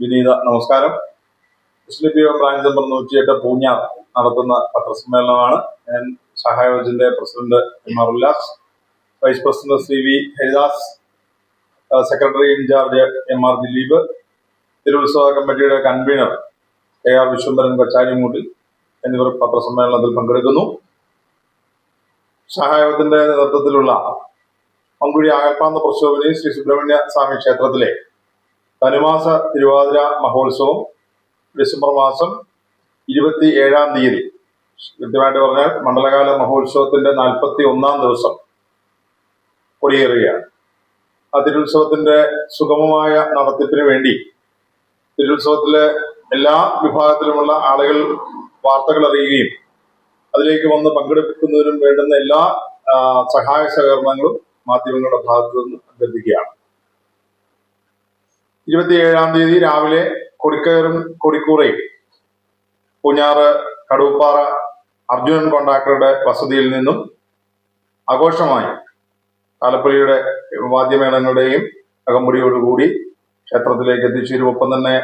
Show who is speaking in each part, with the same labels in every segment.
Speaker 1: വിനീത നമസ്കാരം. മുസ്ലിം branch number നൂറ്റിയെട്ട് പൂഞ്ഞാർ നടത്തുന്ന പത്രസമ്മേളനമാണ്. ഞാൻ സഹായോജിന്റെ president M R Ullas vice president C V Haridas secretary in charge M R Dileep തിരുവുത്സവ കമ്മിറ്റിയുടെ കൺവീനർ എ ആർ വിശ്വംഭരൻ കൊച്ചാലിമൂട്ടിൽ എന്നിവർ പത്രസമ്മേളനത്തിൽ പങ്കെടുക്കുന്നു. സഹായത്തിന്റെ നേതൃത്വത്തിലുള്ള മങ്കുഴി ആകൽപ്പാന്ത പ്രശോഭനി ശ്രീ സുബ്രഹ്മണ്യ സ്വാമി ക്ഷേത്രത്തിലെ ധനുമാസ തിരുവാതിര മഹോത്സവം ഡിസംബർ മാസം ഇരുപത്തി ഏഴാം തീയതി. കൃത്യമായിട്ട് പറഞ്ഞാൽ മണ്ഡലകാല മഹോത്സവത്തിന്റെ നാൽപ്പത്തി ഒന്നാം ദിവസം കൊടിയേറുകയാണ്. ആ തിരുത്സവത്തിന്റെ സുഗമമായ നടത്തിപ്പിന് വേണ്ടി തിരുത്സവത്തിലെ എല്ലാ വിഭാഗത്തിലുമുള്ള ആളുകൾ വാർത്തകൾ അറിയുകയും അതിലേക്ക് വന്ന് പങ്കെടുക്കുന്നതിനും വേണ്ടുന്ന എല്ലാ സഹായ സഹകരണങ്ങളും മാധ്യമങ്ങളുടെ ഭാഗത്തു നിന്ന് അഭ്യർത്ഥിക്കുകയാണ് ഇരുപത്തിയേഴാം തീയതി രാവിലെ കൊടിക്കയറും കൊടിക്കൂറയും. പൂഞ്ഞാറ് കടുവപ്പാറ അർജുനൻ കോണ്ടാക്ടറുടെ വസതിയിൽ നിന്നും ആഘോഷമായി ആലപ്പുഴയുടെ വാദ്യമേളങ്ങളുടെയും അകമ്പടിയോടുകൂടി ക്ഷേത്രത്തിലേക്ക് എത്തിച്ചേരും ഒപ്പം തന്നെ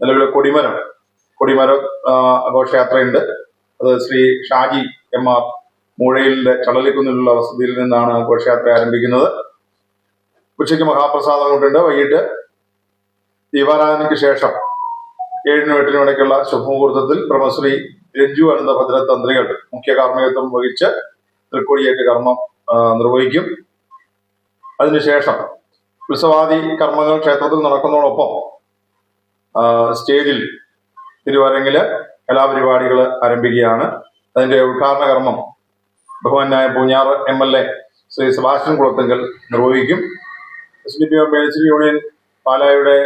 Speaker 1: നിലവിലെ കൊടിമരം കൊടിമരം ആഘോഷയാത്രയുണ്ട്. ഘോഷയാത്രയുണ്ട് അത് ശ്രീ ഷാജി എം ആർ മൂഴയിലിന്റെ ചടലിക്കുന്നിലുള്ള വസതിയിൽ നിന്നാണ് ഘോഷയാത്ര ആരംഭിക്കുന്നത്. ഉച്ചയ്ക്ക് മഹാപ്രസാദം കൊണ്ടുണ്ട് വൈകിട്ട് ദീപാരാധനയ്ക്ക് ശേഷം ഏഴിനും എട്ടിനും ഇടയ്ക്കുള്ള ശുഭമുഹൂർത്തത്തിൽ ബ്രഹ്മശ്രീ രഞ്ജു അനന്തഭദ്ര തന്ത്രികൾ മുഖ്യ കാർമ്മികത്വം വഹിച്ച് തൃക്കോടിയേറ്റ് കർമ്മം നിർവഹിക്കും. അതിനുശേഷം ഉത്സവാദി കർമ്മങ്ങൾ ക്ഷേത്രത്തിൽ നടക്കുന്നതോടൊപ്പം സ്റ്റേജിൽ തിരുവരങ്ങിൽ കലാപരിപാടികൾ ആരംഭിക്കുകയാണ്. അതിന്റെ ഉദ്ഘാടന കർമ്മം ബഹുമാനായ Poonjar M L A Shri Sebastian Kulathunkal നിർവഹിക്കും. എസ് യൂണിയൻ പാലായുടെ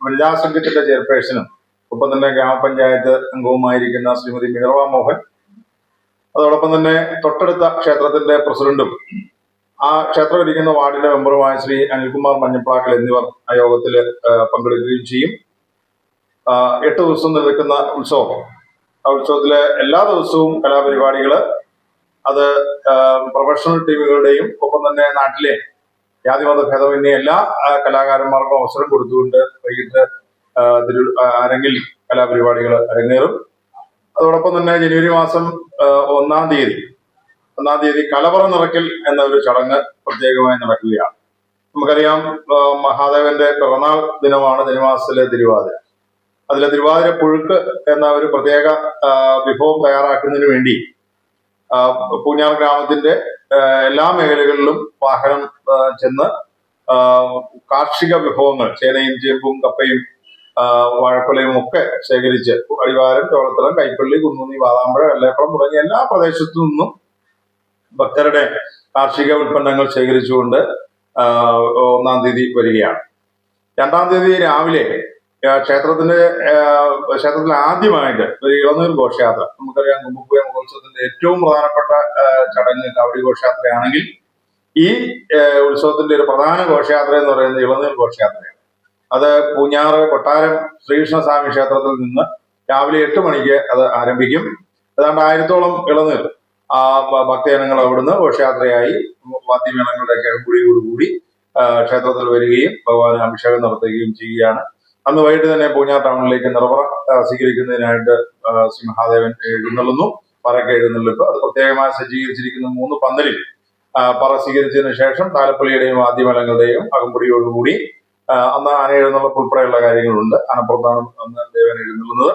Speaker 1: വനിതാ സംഘത്തിന്റെ ചെയർപേഴ്സണും ഒപ്പം തന്നെ ഗ്രാമപഞ്ചായത്ത് അംഗവുമായിരിക്കുന്ന ശ്രീമതി മിനർവ മോഹൻ അതോടൊപ്പം തന്നെ തൊട്ടടുത്ത ക്ഷേത്രത്തിന്റെ പ്രസിഡന്റും ആ ക്ഷേത്രം ഇരിക്കുന്ന വാർഡിന്റെ മെമ്പറുമായ ശ്രീ അനിൽകുമാർ മഞ്ഞപ്പാക്കൽ എന്നിവർ ആ യോഗത്തിൽ പങ്കെടുക്കുകയും ചെയ്യും. എട്ട് ദിവസം നിൽക്കുന്ന ഉത്സവം. ആ ഉത്സവത്തിലെ എല്ലാ ദിവസവും കലാപരിപാടികൾ അത് പ്രൊഫഷണൽ ടീമുകളുടെയും ഒപ്പം തന്നെ നാട്ടിലെ ജാതിമത ഭേദമന്യേ എല്ലാ കലാകാരന്മാർക്കും അവസരം കൊടുത്തുകൊണ്ട് വൈകിട്ട് തിരു അരങ്ങിൽ കലാപരിപാടികൾ അരങ്ങേറും. അതോടൊപ്പം തന്നെ ജനുവരി മാസം ഒന്നാം തീയതി ഒന്നാം തീയതി കലവറ നിറയ്ക്കൽ എന്ന ഒരു ചടങ്ങ് പ്രത്യേകമായി നടക്കുകയാണ്. നമുക്കറിയാം മഹാദേവന്റെ പിറന്നാൾ ദിനമാണ് ജനുമാസത്തിലെ തിരുവാതിര. അതിലെ തിരുവാതിര പുഴുക്ക് എന്ന ഒരു പ്രത്യേക വിഭവം തയ്യാറാക്കുന്നതിന് വേണ്ടി പൂഞ്ഞാർ ഗ്രാമത്തിന്റെ എല്ലാ മേഖലകളിലും വാഹനം ചെന്ന് കാർഷിക വിഭവങ്ങൾ ചേനയും ചേമ്പും കപ്പയും വാഴക്കൊലയും ഒക്കെ ശേഖരിച്ച് അടിവാരം ചോളത്തലം കൈപ്പള്ളി കുന്നൂന്നി വാതാമ്പഴ വെള്ളേപ്പളം തുടങ്ങിയ എല്ലാ പ്രദേശത്തു നിന്നും ഭക്തരുടെ കാർഷിക ഉൽപ്പന്നങ്ങൾ ശേഖരിച്ചുകൊണ്ട് ഒന്നാം തീയതി വരികയാണ്. രണ്ടാം തീയതി രാവിലെ ക്ഷേത്രത്തിന്റെ ക്ഷേത്രത്തിൽ ആദ്യമായിട്ട് ഒരു ഇളനീർ ഘോഷയാത്ര. നമുക്കറിയാം കുമ്പപ്പുയ മഹോത്സവത്തിന്റെ ഏറ്റവും പ്രധാനപ്പെട്ട ചടങ്ങ് കാവടി ഘോഷയാത്രയാണെങ്കിൽ ഈ ഉത്സവത്തിന്റെ ഒരു പ്രധാന ഘോഷയാത്ര എന്ന് പറയുന്നത് ഇളനീർ ഘോഷയാത്രയാണ്. അത് പൂഞ്ഞാറ് കൊട്ടാരം ശ്രീകൃഷ്ണസ്വാമി ക്ഷേത്രത്തിൽ നിന്ന് രാവിലെ എട്ട് മണിക്ക് അത് ആരംഭിക്കും. ഏതാണ്ട് ആയിരത്തോളം ഇളനീർ ആ ഭക്തജനങ്ങൾ അവിടുന്ന് ഘോഷയാത്രയായി വാദ്യമേളങ്ങളുടെ കൂടി ആ, ക്ഷേത്രത്തിൽ വരികയും ഭഗവാന് അഭിഷേകം നടത്തുകയും ചെയ്യുകയാണ്. അന്ന് വൈകിട്ട് തന്നെ പൂഞ്ഞാർ ടൗണിലേക്ക് നിറവറ സ്വീകരിക്കുന്നതിനായിട്ട് ശ്രീ മഹാദേവൻ എഴുന്നള്ളുന്നു. പറക്കെ എഴുന്നള്ളിപ്പ്. അത് പ്രത്യേകമായി സജ്ജീകരിച്ചിരിക്കുന്ന മൂന്ന് പന്തലിൽ പറ സ്വീകരിച്ചതിന് ശേഷം താലപ്പള്ളിയുടെയും വാദ്യമേളങ്ങളുടെയും അകമ്പടിയോടുകൂടി കൂടി അന്ന് ആന എഴുന്നള്ളപ്പ് ഉൾപ്പെടെയുള്ള കാര്യങ്ങളുണ്ട്. ആനപ്പുറത്താണ് അന്ന് ദേവൻ എഴുന്നള്ളുന്നത്.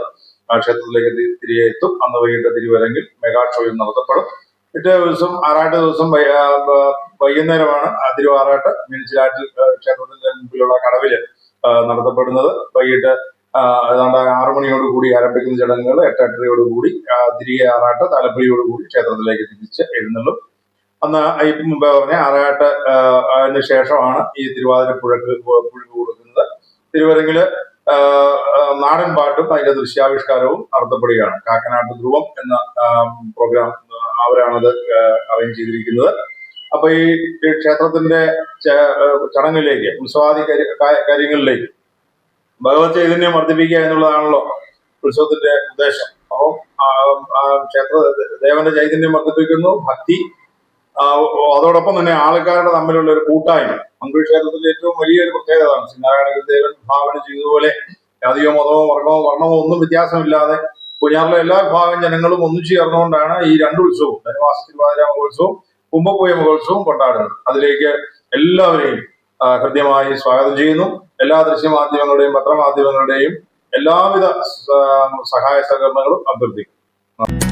Speaker 1: ക്ഷേത്രത്തിലേക്ക് തിരികെ എത്തും. അന്ന് വൈകിട്ട് തിരുവരങ്കിൽ മെഗാ നടത്തപ്പെടും. പിറ്റേ ദിവസം ആറാട്ട് ദിവസം വൈകുന്നേരമാണ് തിരുവാറാട്ട് മീനച്ചിലാറ്റിൽ ക്ഷേത്രത്തിന്റെ മുമ്പിലുള്ള കടവിൽ നടത്തപ്പെടുന്നത്. വൈകിട്ട് ഏതാണ്ട് ആറു മണിയോട് കൂടി ആരംഭിക്കുന്ന ചടങ്ങുകൾ എട്ടെട്ടരയോട് കൂടി തിരികെ ആറാട്ട് താലപ്പൊലിയോട് കൂടി ക്ഷേത്രത്തിലേക്ക് തിരിച്ച് എഴുന്നള്ളും. അന്ന് അയ്യപ്പ മുമ്പേ പറഞ്ഞ ആറാട്ട് അതിന് ശേഷമാണ് ഈ തിരുവാതിര പുഴക്ക് പുഴുക്ക് കൊടുക്കുന്നത്. തിരുവരങ്ങിൽ നാടൻ പാട്ടും അതിന്റെ ദൃശ്യാവിഷ്കാരവും നടത്തപ്പെടുകയാണ്. കാക്കനാട്ട് ധ്രുവം എന്ന പ്രോഗ്രാം അവരാണത് അറേഞ്ച് ചെയ്തിരിക്കുന്നത്. അപ്പൊ ഈ ക്ഷേത്രത്തിന്റെ ചടങ്ങിലേക്ക് ഉത്സവാദി കാര്യങ്ങളിലേക്ക് ഭഗവത് ചൈതന്യം വർദ്ധിപ്പിക്കുക എന്നുള്ളതാണല്ലോ ഉത്സവത്തിന്റെ ഉദ്ദേശം. അപ്പം ക്ഷേത്ര ദേവന്റെ ചൈതന്യം വർദ്ധിപ്പിക്കുന്നു ഭക്തി അതോടൊപ്പം തന്നെ ആൾക്കാരുടെ തമ്മിലുള്ള ഒരു കൂട്ടായ്മ. മംഗൾ ക്ഷേത്രത്തിന്റെ ഏറ്റവും വലിയൊരു പ്രത്യേകതയാണ്. ശ്രീനാരായണ ഗുരുദേവൻ ഭാവന ചെയ്തതുപോലെ ജാതിയോ മതമോ വർഗമോ വർണമോ ഒന്നും വ്യത്യാസമില്ലാതെ പൂഞ്ഞാറിലെ എല്ലാ വിഭാഗം ജനങ്ങളും ഒന്നിച്ചു ചേർന്നുകൊണ്ടാണ് ഈ രണ്ട് ഉത്സവവും ധനുമാസ തിരുവാതിര മഹോത്സവവും കുംഭപ്പൂയ മഹോത്സവവും കൊണ്ടാടുന്നത്. അതിലേക്ക് എല്ലാവരെയും ഹൃദ്യമായി സ്വാഗതം ചെയ്യുന്നു. എല്ലാ ദൃശ്യമാധ്യമങ്ങളുടെയും പത്രമാധ്യമങ്ങളുടെയും എല്ലാവിധ സഹായ സഹകരണങ്ങളും അഭ്യർത്ഥിക്കുന്നു.